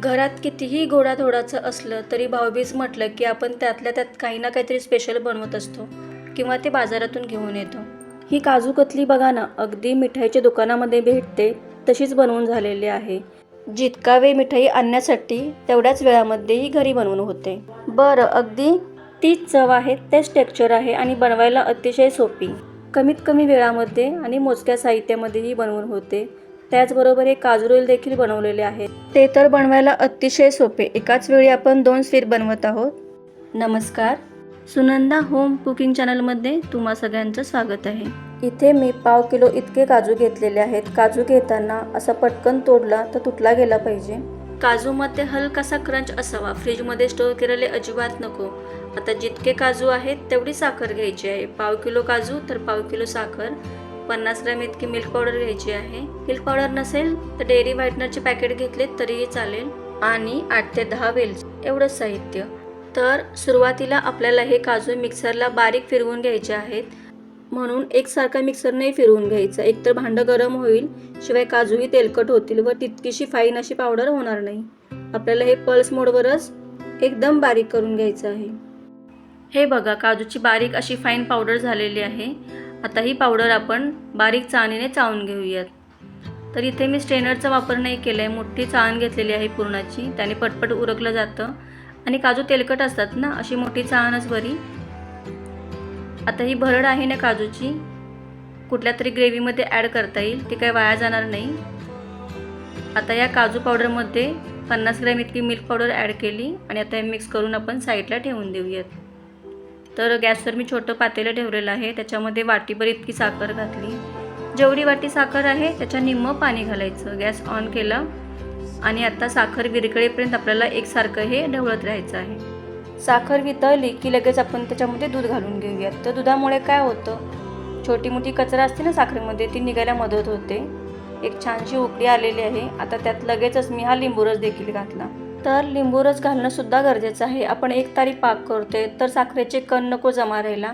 घरात कितीही गोडाधोडाचं असलं तरी भाऊबीज म्हटलं की आपण त्यातल्या त्यात काही ना काहीतरी स्पेशल बनवत असतो किंवा ते बाजारातून घेऊन येतो. ही काजू कतली बघा ना अगदी मिठाईच्या दुकानामध्ये भेटते तशीच बनवून झालेली आहे. जितका वेळ मिठाई आणण्यासाठी तेवढ्याच वेळामध्येही घरी बनवून होते. बरं अगदी तीच चव आहे तेच टेक्स्चर आहे आणि बनवायला अतिशय सोपी. कमीत कमी वेळामध्ये आणि मोजक्या साहित्यामध्येही बनवून होते. त्याचबरोबर हे काजू रोल देखील बनवलेले आहेत. ते तर बनवायला अतिशय सोपे. एकाच वेळी आपण दोन स्वीट बनवत आहोत. नमस्कार. सुनंदा होम कुकिंग चॅनलमध्ये तुम्हा सगळ्यांचं स्वागत आहे. इथे मी पाव किलो इतके काजू घेतलेले आहेत. काजू घेताना असा पटकन तोडला तर तुटला गेला पाहिजे. काजूमध्ये हलकासा क्रंच असावा. फ्रीजमध्ये स्टोअर केलेले अजिबात नको. आता जितके काजू आहेत तेवढी साखर घ्यायची आहे. पाव किलो काजू तर पाव किलो साखर. पन्नास ग्रॅम इतकी मिल्क पावडर घ्यायची आहे. मिल्क पावडर नसेल तर डेअरी व्हाईटनरचे पॅकेट घेतले तरीही चालेल. आणि आठ ते दहा वेलची एवढंच साहित्य. तर सुरुवातीला आपल्याला हे काजू मिक्सरला बारीक फिरवून घ्यायचे आहेत. म्हणून एकसारखा मिक्सर नाही फिरवून घ्यायचा. एकतर भांडं गरम होईल शिवाय काजूही तेलकट होतील व तितकीशी फाईन अशी पावडर होणार नाही. आपल्याला हे पल्स मोडवरच एकदम बारीक करून घ्यायचं आहे. हे बघा काजूची बारीक अशी फाईन पावडर झालेली आहे. आता ही पावडर आपण बारीक चाळणीने चावून घेऊयात. तर इथे मी स्ट्रेनरचा वापर नाही केला आहे मोठी चाळण घेतलेली आहे पुरणाची. त्याने पटपट उरकलं जातं. आणि काजू तेलकट असतात ना अशी मोठी चाळणच बरी. आता ही भरड आहे ना काजूची. कुठल्या तरी ग्रेव्हीमध्ये ॲड करता येईल. ती काही वाया जाणार नाही. आता या काजू पावडरमध्ये पन्नास ग्रॅम इतकी मिल्क पावडर ॲड केली. आणि आता हे मिक्स करून आपण साईडला ठेवून देऊयात. तर गॅसवर मी छोटं पातेलं ठेवलेलं आहे. त्याच्यामध्ये वाटीभर इतकी साखर घातली. जेवढी वाटी साखर आहे त्याच्या निम्म पाणी घालायचं. गॅस ऑन केला. आणि आता साखर विरकळेपर्यंत आपल्याला एकसारखं हे ढवळत राहायचं आहे. साखर वितळली की लगेच आपण त्याच्यामध्ये दूध घालून घेऊयात. तर दुधामुळे काय होतं? छोटी मोठी कचरा असते ना साखरेमध्ये ती निघायला मदत होते. एक छानशी उकडी आलेली आहे. आता त्यात लगेचच मी हा लिंबूरस देखील घातला. तर लिंबू रस घालणंसुद्धा गरजेचं आहे. आपण एक तारी पाक करतोय तर साखरेचे कण नको जमा राहिला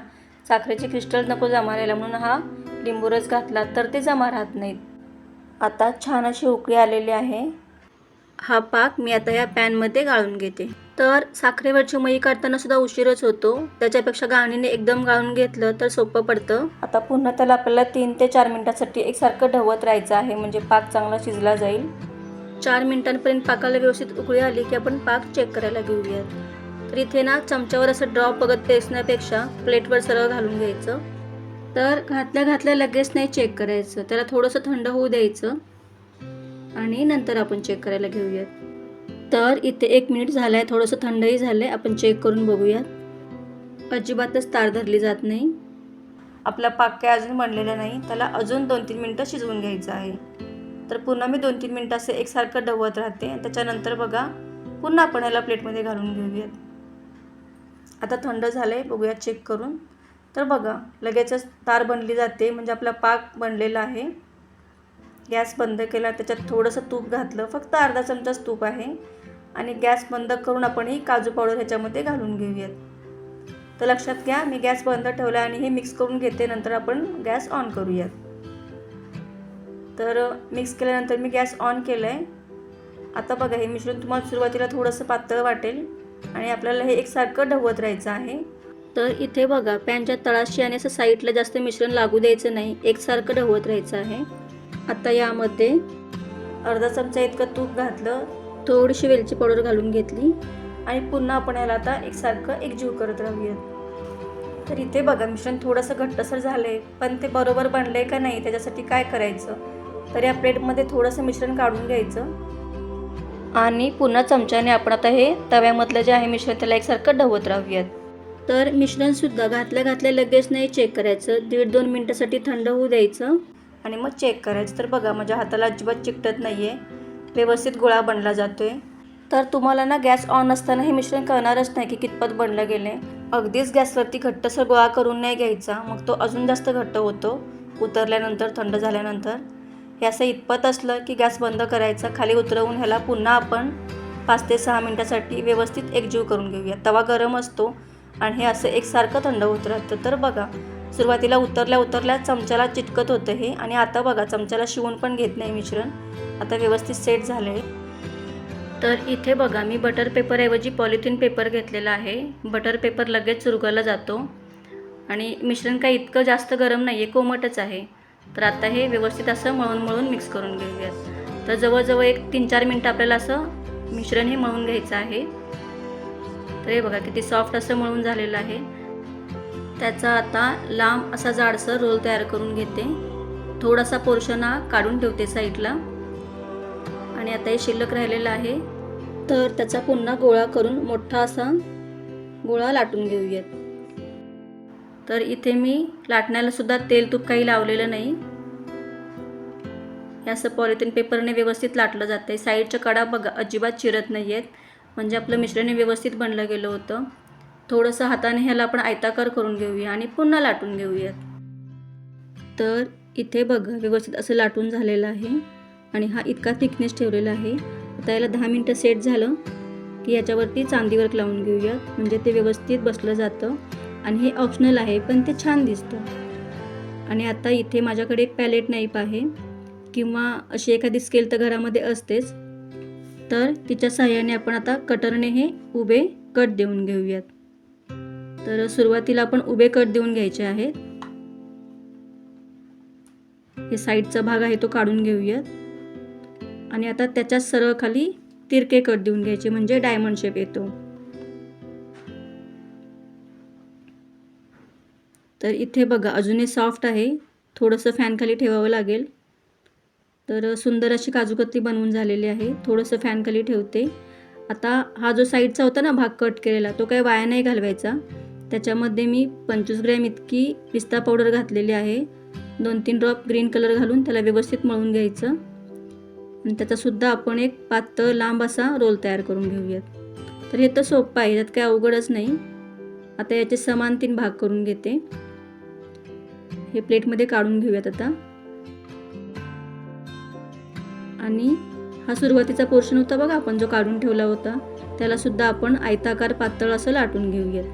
साखरेचे क्रिस्टल नको जमा राहिला म्हणून हा लिंबू रस घातला तर ते जमा राहत नाहीत. आता छान अशी उकळी आलेली आहे. हा पाक मी आता या पॅनमध्ये गाळून घेते. तर साखरेवरची मई काढताना सुद्धा उशीरच होतो. त्याच्यापेक्षा गाळणीने एकदम गाळून घेतलं तर सोपं पडतं. आता पुन्हा त्याला आपल्याला तीन ते चार मिनिटासाठी एकसारखं ढवत राहायचं आहे म्हणजे पाक चांगला शिजला जाईल. चार मिनिटांपर्यंत पाकाला व्यवस्थित उकळी आली की आपण पाक चेक करायला घेऊयात. तर इथे ना चमच्यावर असं ड्रॉप बघत पेसण्यापेक्षा प्लेटवर सरळ घालून घ्यायचं. तर घातल्या घातल्या लगेच नाही चेक करायचं. त्याला थोडंसं थंड होऊ द्यायचं. आणि नंतर आपण चेक करायला घेऊयात. तर इथे एक मिनिट झालं आहे थोडंसं थंडही झालं आहे आपण चेक करून बघूयात. अजिबातच तार धरली जात नाही. आपला पाक काय अजून बनलेला नाही. त्याला अजून दोन तीन मिनटं शिजवून घ्यायचं आहे. तर पुन्हा मी दोन तीन मिनटं असे एकसारखं डवत राहते. त्याच्यानंतर बघा पुन्हा आपण याला प्लेटमध्ये घालून घेऊयात. आता थंड झालं आहे बघूयात चेक करून. तर बघा लगेचच तार बनली जाते म्हणजे आपला पाक बनलेला आहे. गॅस बंद केला त्याच्यात थोडंसं तूप घातलं. फक्त अर्धा चमचाच तूप आहे. आणि गॅस बंद करून आपण ही काजू पावडर ह्याच्यामध्ये घालून घेऊयात. तर लक्षात घ्या मी गॅस बंद ठेवला आणि हे मिक्स करून घेते नंतर आपण गॅस ऑन करूयात. तर मिक्स केल्यानंतर मी गॅस ऑन केलं आहे आता बघा हे मिश्रण तुम्हाला सुरुवातीला थोडंसं पातळ वाटेल आणि आपल्याला हे एकसारखं ढवत राहायचं आहे. तर इथे बघा पॅनच्या तळाशी आणि असं साईडला जास्त मिश्रण लागू द्यायचं नाही एकसारखं ढवत राहायचं आहे. आता यामध्ये अर्धा चमचा इतकं तूप घातलं थोडीशी वेलची पावडर घालून घेतली आणि पुन्हा आपण याला आता एकसारखं एकजीव करत राहूयात. तर इथे बघा मिश्रण थोडंसं घट्टसर झालं आहे पण ते बरोबर बनलं आहे का नाही त्याच्यासाठी काय करायचं? तर या प्लेटमध्ये थोडंसं मिश्रण काढून घ्यायचं. आणि पुन्हा चमच्याने आपण आता हे तव्यामधलं जे आहे मिश्रण त्याला एकसारखं ढवत राहूयात. तर मिश्रणसुद्धा घातल्या घातल्या लगेच नाही चेक करायचं. दीड दोन मिनटासाठी थंड होऊ द्यायचं. आणि मग चेक करायचं. तर बघा माझ्या हाताला अजिबात चिकटत नाही आहे व्यवस्थित गोळा बनला जातो आहे तर तुम्हाला ना गॅस ऑन असताना हे मिश्रण कळणारच नाही की कितपत बनलं गेलं आहे अगदीच गॅसवरती घट्टसर गोळा करून नाही घ्यायचा. मग तो अजून जास्त घट्ट होतो. उतरल्यानंतर थंड झाल्यानंतर. हे असं इतपत असलं की गॅस बंद करायचा खाली उतरवून ह्याला पुन्हा आपण पाच ते सहा मिनटासाठी व्यवस्थित एकजीव करून घेऊया. तवा गरम असतो आणि हे असं एकसारखं थंड होत राहतं. तर बघा सुरुवातीला उतरल्या उतरल्या चमच्याला चिटकत होतं हे आणि आता बघा चमच्याला शिवून पण घेत नाही मिश्रण. आता व्यवस्थित सेट झालं आहे तर इथे बघा मी बटर पेपरऐवजी पॉलिथिन पेपर घेतलेला आहे. बटर पेपर लगेच चुरगायला जातो आणि मिश्रण काही इतकं जास्त गरम नाही आहे कोमटच आहे. तर आता हे व्यवस्थित असं मळून मळून मिक्स करून घेऊयात. तर जवळजवळ एक तीन चार मिनटं आपल्याला असं मिश्रण हे मळून घ्यायचं आहे. तर हे बघा किती सॉफ्ट असं मळून झालेलं आहे. त्याचा आता लांब असा जाडसर रोल तयार करून घेते. थोडासा पोर्शन हा काढून ठेवते साईडला आणि आता हे शिल्लक राहिलेलं आहे. तर त्याचा पुन्हा गोळा करून मोठा असा गोळा लाटून घेऊयात. तर इथे मी लाटण्याला सुद्धा तेल तूप काही लावलेलं नाही. हे असं पॉलिथिन पेपरने व्यवस्थित लाटलं जातं आहे साईडच्या कडा बघा अजिबात चिरत नाही आहेत म्हणजे आपलं मिश्रण व्यवस्थित बनलं गेलं होतं. थोडंसं हाताने ह्याला आपण आयताकार करून घेऊया आणि पुन्हा लाटून घेऊयात. तर इथे बघा व्यवस्थित असं लाटून झालेलं आहे. आणि हा इतका थिकनेस ठेवलेला आहे. आता याला दहा मिनटं सेट झालं की याच्यावरती चांदी वर्क लावून घेऊयात. म्हणजे ते व्यवस्थित बसलं जातं. आणि हे ऑप्शनल आहे पण ते छान दिसतं. आणि आता इथे माझ्याकडे एक पॅलेट नाईफ आहे. किंवा अशी एखादी स्केल तर घरामध्ये असतेच तर तिच्या सहाय्याने आपण आता कटरने हे उभे कट देऊन घेऊयात. तर सुरुवातीला आपण उभे कट देऊन घ्यायचे आहेत. हे साईडचा भाग आहे तो काढून घेऊयात. आणि आता त्याच्या सरळ खाली तिरके कट देऊन घ्यायचे म्हणजे डायमंड शेप येतो. तर इथे बघा अजूनही सॉफ्ट आहे. थोडंसं फॅनखाली ठेवावं लागेल. तर सुंदर अशी काजूकतली बनवून झालेली आहे. थोडंसं फॅनखाली ठेवते. आता हा जो साईडचा होता ना भाग कट केलेला तो काही वाया नाही घालवायचा. त्याच्यामध्ये मी पंचवीस ग्रॅम इतकी पिस्ता पावडर घातलेली आहे. दोन तीन ड्रॉप ग्रीन कलर घालून त्याला व्यवस्थित मळून घ्यायचं. आणि त्याचासुद्धा आपण एक पातळ लांब असा रोल तयार करून घेऊयात. तर हे तर सोपं आहे त्यात काही अवघडच नाही. आता याचे समान तीन भाग करून घेते. हे प्लेटमध्ये काढून घेऊयात आता. आणि हा सुरुवातीचा पोर्शन होता बघा आपण जो काढून ठेवला होता त्याला सुद्धा आपण आयताकार पातळ असं लाटून घेऊयात.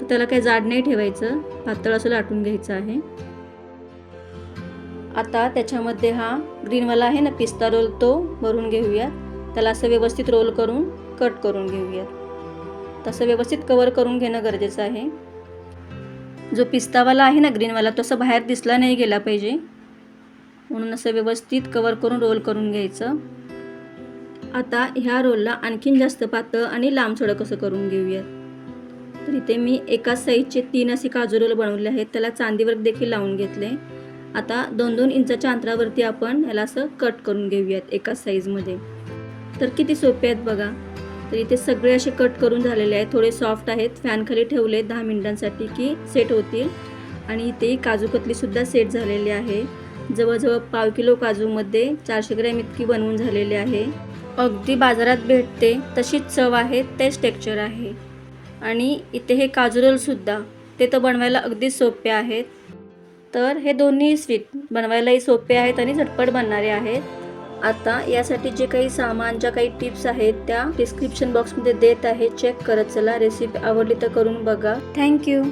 तर त्याला काही जाड नाही ठेवायचं पातळ असं लाटून घ्यायचं आहे. आता त्याच्यामध्ये हा ग्रीनवाला आहे ना पिस्ता रोल तो भरून घेऊयात. त्याला असं व्यवस्थित रोल करून कट करून घेऊयात. तसं व्यवस्थित कवर करून घेणं गरजेचं आहे. जो पिस्तावाला आहे ना ग्रीनवाला तो असं बाहेर दिसला नाही गेला पाहिजे. म्हणून असं व्यवस्थित कवर करून रोल करून घ्यायचं. आता ह्या रोलला आणखीन जास्त पातळ आणि लांबसडक कसं करून घेऊयात? तर इथे मी एकाच साईजचे तीन असे काजू रोल बनवले आहेत. त्याला चांदीवर देखील लावून घेतले. आता दोन दोन इंचाच्या अंतरावरती आपण ह्याला असं कट करून घेऊयात एकाच साईजमध्ये तर किती सोपे आहेत बघा. तर इथे सगळे असे कट करून झालेले आहेत. थोडे सॉफ्ट आहेत. फॅनखाली ठेवले दहा मिनिटांसाठी की सेट होतील. आणि इथे काजूकतलीसुद्धा सेट झालेली आहे. जवळजवळ पाव किलो काजूमध्ये चारशे ग्रॅम इतकी बनवून झालेली आहे. अगदी बाजारात भेटते. तशीच चव आहे. तेच टेक्चर आहे. आणि इथे हे काजू रोलसुद्धा ते तर बनवायला अगदी सोपे आहेत. तर हे दोन्ही स्वीट बनवायलाही सोपे आहेत आणि झटपट बनणारे आहेत. आता यासाठी जे काही सामान ज्या काही टिप्स आहेत त्या डिस्क्रिप्शन बॉक्समध्ये देत आहे. चेक करत चला. रेसिपी आवडली तर करून बघा. थँक्यू